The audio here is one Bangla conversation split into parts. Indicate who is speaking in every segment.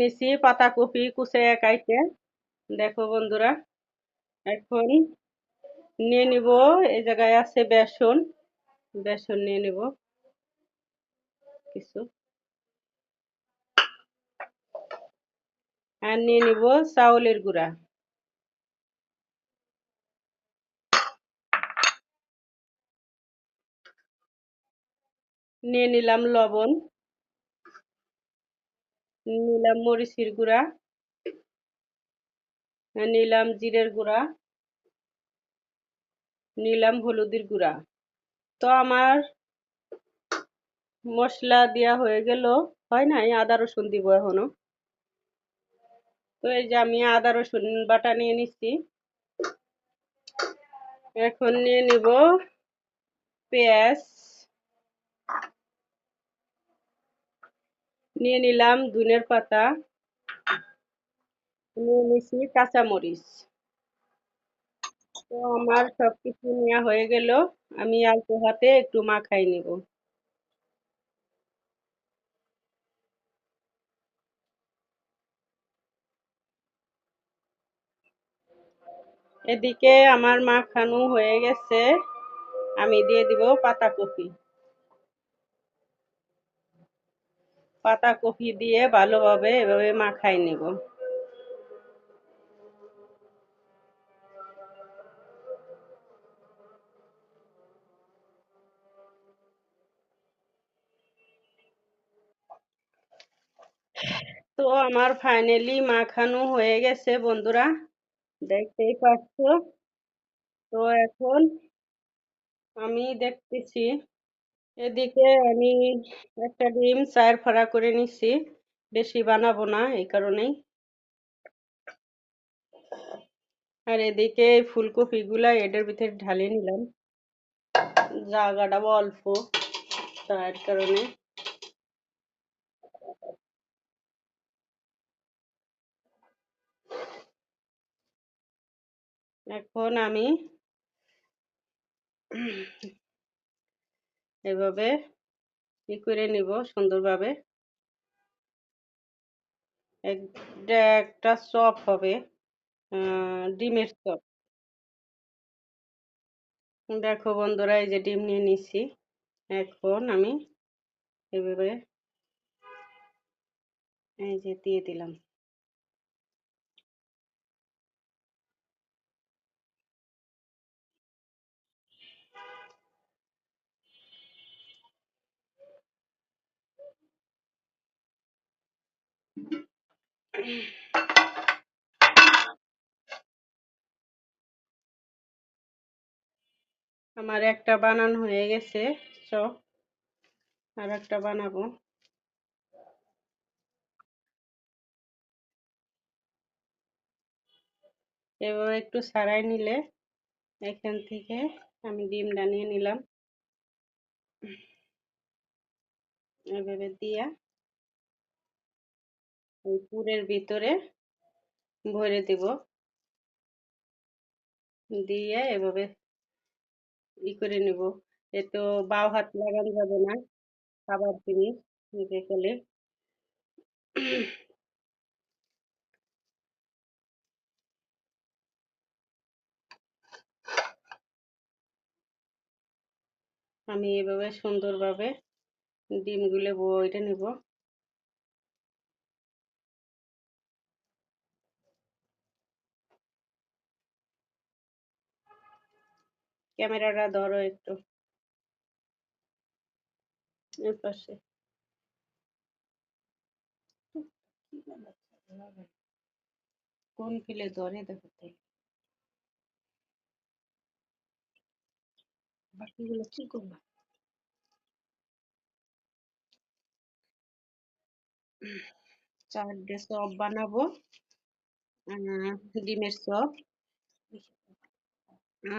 Speaker 1: নিছি পাতাকপি, কুচে কাইটে দেখো বন্ধুরা, এখন নিয়ে নিব, এই জায়গায় আছে বেসন। বেসন নিয়ে নিব। কিছু। আর নিয়ে নিব চাউলের গুঁড়া। নিয়ে নিলাম লবণ। নিলাম মরিচের গুঁড়া, নিলাম জিরের গুঁড়া, নিলাম হলুদের গুঁড়া। তো আমার মশলা দেওয়া হয়ে গেল, হয় নাই? আদা রসুন দিব এখনও। তো এই যে আমি আদা রসুন বাটা নিয়ে নিচ্ছি। এখন নিয়ে নিব পেঁয়াজ নিয়ে নিলাম ধনের পাতা। নিয়ে নিছি কাঁচামরিচ। তো আমার সব কিছু নেওয়া হয়ে গেল। আমি আলতো হাতে একটু মাখাই নিব। এদিকে আমার মাখানো হয়ে গেছে। আমি দিয়ে দিব পাতাকপি পাতাকপি দিয়ে ভালোভাবে এভাবে মাখাই নিব। তো আমার ফাইনালি মাখানো হয়ে গেছে বন্ধুরা, দেখতেই পাচ্ছ? তো এখন আমি দেখতেছি এদিকে আমি একটা ডিম চায়ের ফাড়া করে নিচ্ছি বেশি বানাবো না, এই কারণেই। আর এদিকে ফুলকপিগুলা এটার ভিতরে ঢালে নিলাম। জায়গাটা অল্প তার কারণে। এখন আমি এভাবে ই করে নিব সুন্দরভাবে। একটা চপ হবে ডিমের চপ। দেখো বন্ধুরা, এই যে ডিম নিয়ে নিছি এখন আমি এভাবে এই যে দিয়ে দিলাম। আমার একটা বানানো হয়ে গেছে চপ আর একটা বানাবো। এবার একটু সারাই নিলে, এখান থেকে আমি ডিমটা নিয়ে নিলাম। এভাবে দিয়া। পুরের ভিতরে ভরে দিব। দিয়ে এভাবে ই করে নেব। এ তো বাও হাত লাগানো যাবে না, খাবার জিনিস খেলে। আমি এভাবে সুন্দরভাবে ডিমগুলো বইটা নেব। ক্যামেরাটা ধরো একটু। পাশে। কোন ফিলে ধরে দেখো বাকিগুলো কি করবা? চারটে চপ বানাবো। ডিমের চপ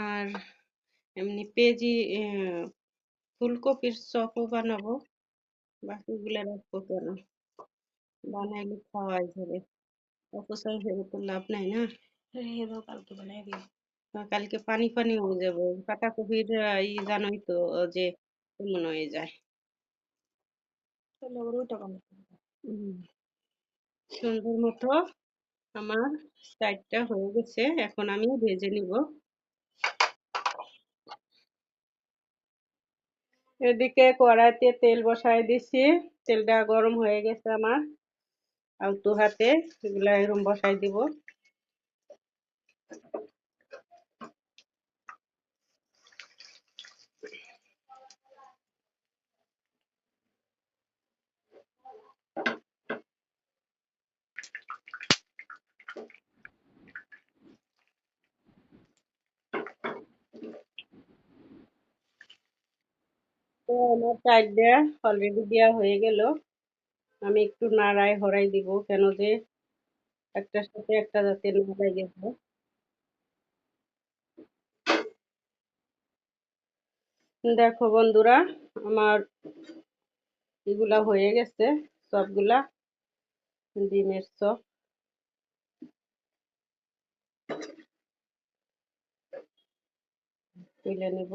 Speaker 1: আর এমনি পেঁয়াজি ফুলকপির চপও বানাবো। বাকিগুলো রাখব কেন বানাইলে খাওয়াই যাবে। অপচয় হয়ে তো লাভ নাই না? কালকে বানাই দিই। কালকে পানি পানি হয়ে যাবে। পাতাকপির ই জানোই তো যে কেমন হয়ে যায়। তাহলে সুন্দর মতো আমার সাইডটা হয়ে গেছে। এখন আমি ভেজে নিব। এদিকে কড়াইতে তেল বসাই দিছি। তেলটা গরম হয়ে গেছে আমার। আলতু হাতে এগুলা এরম বসাই দিব। তো আমার দেওয়া অলরেডি দেওয়া হয়ে গেল। আমি একটু নাড়াই হরাই দিব কেন যে একটার সাথে একটা যাতে না লাগে যায়। দেখো বন্ধুরা, আমার এগুলা হয়ে গেছে, সবগুলা ডিমের চপ। তুলে নেব।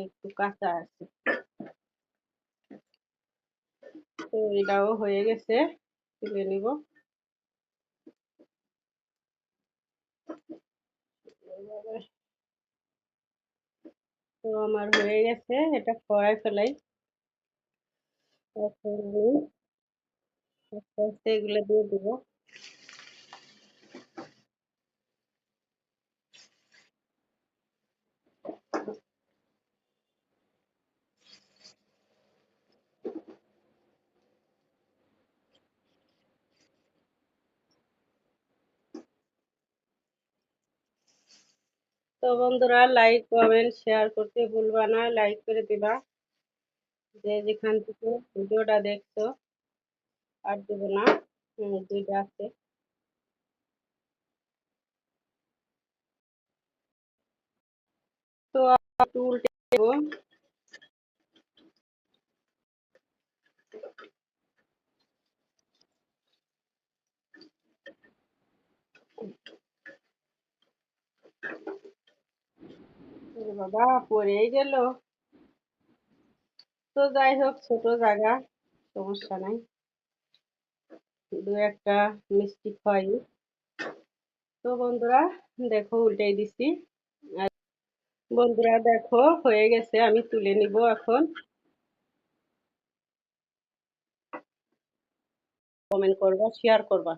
Speaker 1: একটু কাঁচা আছে তো এটাও হয়ে গেছে তুলে নিব তো আমার হয়ে গেছে এটা কড়াই ফেলাই এগুলো দিয়ে দেবো। তো বন্ধুরা লাইক কমেন্ট শেয়ার করতে ভুলবা না লাইক করে দিবা। যে যেখান থেকে ভিডিওটা দেখছ, আর দেব না দুইটা আছে। তো উল্টে বাবা, পড়েই গেল। তো যাই হোক, ছোট জায়গা, সমস্যা নাই। দু একটা মিষ্টি খাই। তো বন্ধুরা, দেখো, উল্টাই দিছি। আর বন্ধুরা, দেখো, হয়ে গেছে, আমি তুলে নিব এখন। কমেন্ট করবা শেয়ার করবা।